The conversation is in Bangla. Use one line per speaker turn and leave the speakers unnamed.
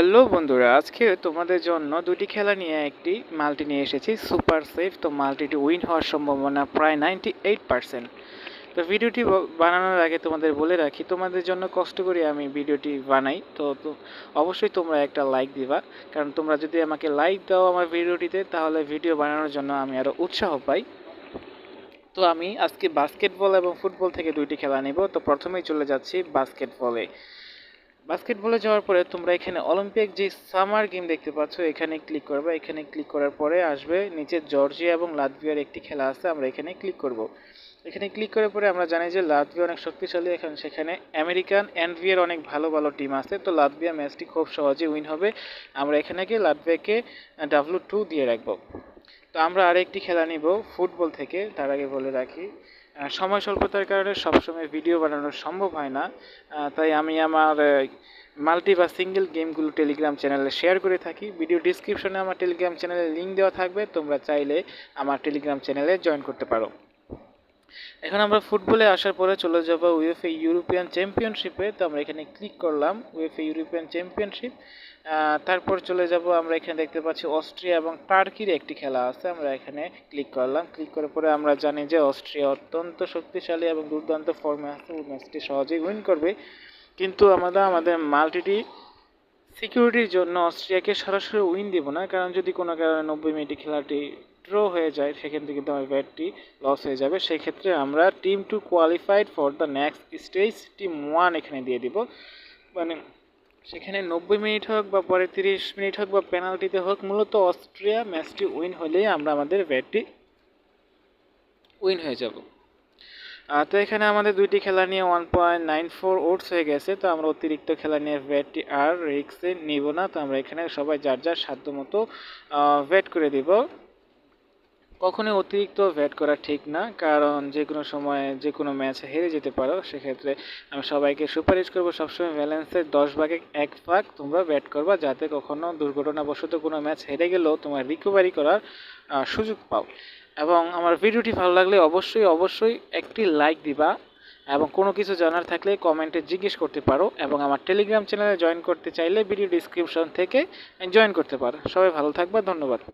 হ্যালো বন্ধুরা, আজকে তোমাদের জন্য দুটি খেলা নিয়ে একটি মাল্টি নিয়ে এসেছি, সুপার সেফ। তো মাল্টিটি উইন হওয়ার সম্ভাবনা প্রায় নাইনটি এইট পার্সেন্ট। তো ভিডিওটি বানানোর আগে তোমাদের বলে রাখি, তোমাদের জন্য কষ্ট করে আমি ভিডিওটি বানাই। তো অবশ্যই তোমরা একটা লাইক দিবা, কারণ তোমরা যদি আমাকে লাইক দাও আমার ভিডিওটিতে, তাহলে ভিডিও বানানোর জন্য আমি আরও উৎসাহ পাই। তো আমি আজকে বাস্কেটবল এবং ফুটবল থেকে দুইটি খেলা নেব। তো প্রথমেই চলে যাচ্ছি বাস্কেটবলে। বাস্কেটবলে যাওয়ার পরে তোমরা এখানে অলিম্পিক যে সামার গেম দেখতে পাচ্ছ, এখানে ক্লিক করবে। এখানে ক্লিক করার পরে আসবে নিচে জর্জিয়া এবং লাতভিয়ার একটি খেলা আছে, আমরা এখানে ক্লিক করব। এখানে ক্লিক করার পরে আমরা জানি যে লাতভিয়া অনেক শক্তিশালী, এখন সেখানে আমেরিকান এনভিয়ার অনেক ভালো ভালো টিম আছে। তো লাতভিয়া ম্যাচটি খুব সহজে উইন হবে। আমরা এখানে গিয়ে লাতভিয়াকে ডাব্লু টু দিয়ে রাখব। তো আমরা আরেকটি খেলা নিব, ফুটবল থেকে, তার আগে বলে রাখি। সময় স্বল্পতার কারণে সবসময় ভিডিও বানানো সম্ভব হয় না। তাই আমি আমার মাল্টি বা সিঙ্গেল গেমগুলো টেলিগ্রাম চ্যানেলে শেয়ার করে থাকি। ভিডিও ডিসক্রিপশনে আমার টেলিগ্রাম চ্যানেলে লিঙ্ক দেওয়া থাকবে, তোমরা চাইলে আমার টেলিগ্রাম চ্যানেলে জয়েন করতে পারো। এখন আমরা ফুটবলে আসার পরে চলে যাব উয়েফএ ইউরোপিয়ান চ্যাম্পিয়নশিপে তো আমরা এখানে ক্লিক করলাম উয়েফএ ইউরোপিয়ান চ্যাম্পিয়নশিপ তারপর চলে যাব, আমরা এখানে দেখতে পাচ্ছি অস্ট্রিয়া এবং টার্কির একটি খেলা আছে। আমরা এখানে ক্লিক করলাম। ক্লিক করার পরে আমরা জানি যে অস্ট্রিয়া অত্যন্ত শক্তিশালী এবং দুর্দান্ত ফর্মে আছে। ওই ম্যাচটি সহজেই উইন করবে। কিন্তু আমরা আমাদের মাল্টিটি সিকিউরিটির জন্য অস্ট্রিয়াকে সরাসরি উইন দিব না। কারণ যদি কোনো কারণে নব্বই মিনিটে খেলাটি ড্র হয়ে যায় থেকে কিন্তু আমার ব্যাটটি লস হয়ে যাবে। সেই ক্ষেত্রে আমরা team two qualified for the next stage team one এখানে দিয়ে দিব। মানে সেখানে নব্বই মিনিট হোক বা পরে তিরিশ মিনিট হোক বা পেনাল্টিতে হোক, মূলত অস্ট্রিয়া ম্যাচটি উইন হলেই আমরা আমাদের ব্যাটটি উইন হয়ে যাব। তো এখানে আমাদের দুইটি খেলা নিয়ে ওয়ান পয়েন্ট নাইন ফোর ওটস হয়ে গেছে, তো আমরা অতিরিক্ত খেলা নিয়ে ব্যাটটি আর রিক্সে নিব না। তো আমরা এখানে সবাই যার যার সাধ্য মতো ব্যাট করে দিব। কখনোই অতিরিক্ত ব্যাট করা ঠিক না, কারণ যে কোনো সময় যে কোনো ম্যাচ হেরে যেতে পারো। সেক্ষেত্রে আমি সবাইকে সুপারিশ করব সবসময় ব্যালেন্সের দশ ভাগে এক ভাগ তোমরা ব্যাট করবা, যাতে কখনো দুর্ঘটনাবশত কোনো ম্যাচ হেরে গেলেও তোমার রিকভারি করার সুযোগ পাও। এবং আমার ভিডিওটি ভালো লাগলে অবশ্যই অবশ্যই একটি লাইক দিবা এবং কোনো কিছু জানার থাকলে কমেন্টে জিজ্ঞেস করতে পারো এবং আমার টেলিগ্রাম চ্যানেলে জয়েন করতে চাইলে ভিডিও ডিসক্রিপশন থেকে জয়েন করতে পারো। সবাই ভালো থাকবা, ধন্যবাদ।